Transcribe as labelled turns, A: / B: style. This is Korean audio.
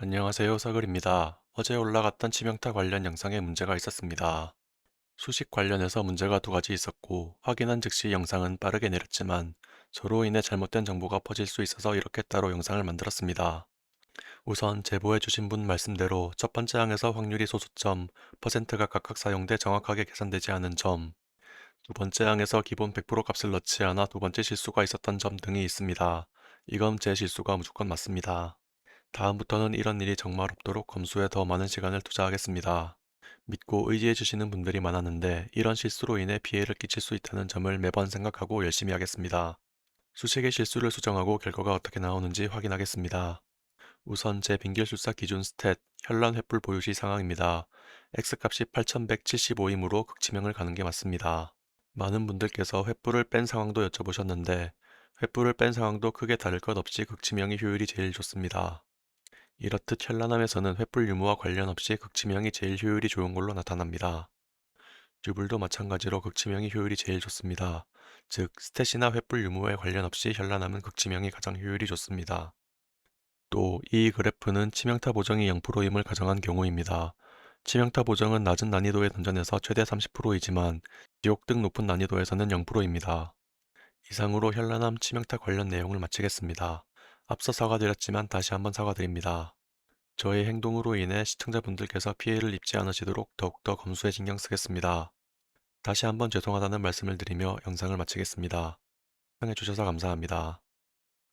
A: 안녕하세요. 서글입니다. 어제 올라갔던 치명타 관련 영상에 문제가 있었습니다. 수식 관련해서 문제가 두 가지 있었고, 확인한 즉시 영상은 빠르게 내렸지만, 저로 인해 잘못된 정보가 퍼질 수 있어서 이렇게 따로 영상을 만들었습니다. 우선 제보해 주신 분 말씀대로 첫 번째 항에서 확률이 소수점, 퍼센트가 각각 사용돼 정확하게 계산되지 않은 점, 두 번째 항에서 기본 100% 값을 넣지 않아 두 번째 실수가 있었던 점 등이 있습니다. 이건 제 실수가 무조건 맞습니다. 다음부터는 이런 일이 정말 없도록 검수에 더 많은 시간을 투자하겠습니다. 믿고 의지해 주시는 분들이 많았는데 이런 실수로 인해 피해를 끼칠 수 있다는 점을 매번 생각하고 열심히 하겠습니다. 수식의 실수를 수정하고 결과가 어떻게 나오는지 확인하겠습니다. 우선 제 빙길술사 기준 스탯, 현란 횃불 보유 시 상황입니다. X값이 8175이므로 극치명을 가는 게 맞습니다. 많은 분들께서 횃불을 뺀 상황도 여쭤보셨는데 횃불을 뺀 상황도 크게 다를 것 없이 극치명이 효율이 제일 좋습니다. 이렇듯 현란함에서는 횃불 유무와 관련 없이 극치명이 제일 효율이 좋은 걸로 나타납니다. 듀블도 마찬가지로 극치명이 효율이 제일 좋습니다. 즉, 스탯이나 횃불 유무에 관련 없이 현란함은 극치명이 가장 효율이 좋습니다. 또 이 그래프는 치명타 보정이 0%임을 가정한 경우입니다. 치명타 보정은 낮은 난이도의 던전에서 최대 30%이지만 지옥 등 높은 난이도에서는 0%입니다. 이상으로 현란함 치명타 관련 내용을 마치겠습니다. 앞서 사과드렸지만 다시 한번 사과드립니다. 저의 행동으로 인해 시청자분들께서 피해를 입지 않으시도록 더욱더 검수에 신경 쓰겠습니다. 다시 한번 죄송하다는 말씀을 드리며 영상을 마치겠습니다. 시청해주셔서 감사합니다.